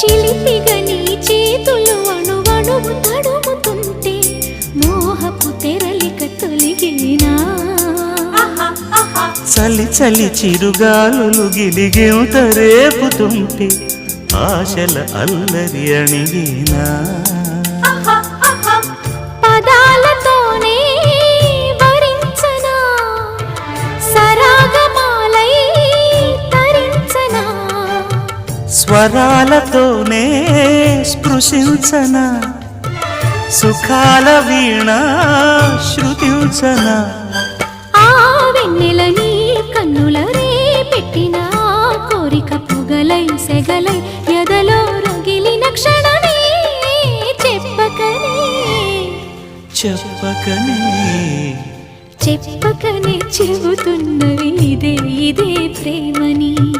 చిలిపిగా నీ చేతులు అణువణువు తడుముతుంటే మోహపు తెరలిక తొలిగినా చలి చలి చిరుగాలులు గిలిగింత రేపుతుంటే ఆశల అల్లరి అణిగినా. స్వరాలతోనే స్పృశించన? సుఖాల వీణ శృతించనా? ఆ కన్నుల రే పెట్టిన కోరిక పొగలై సెగలై ఎదలో రగిలిన క్షణమే చెప్పకనే. చెప్పకనే. చెప్పకనే చెబుతున్నవి ఇదే ఇదే ప్రేమని.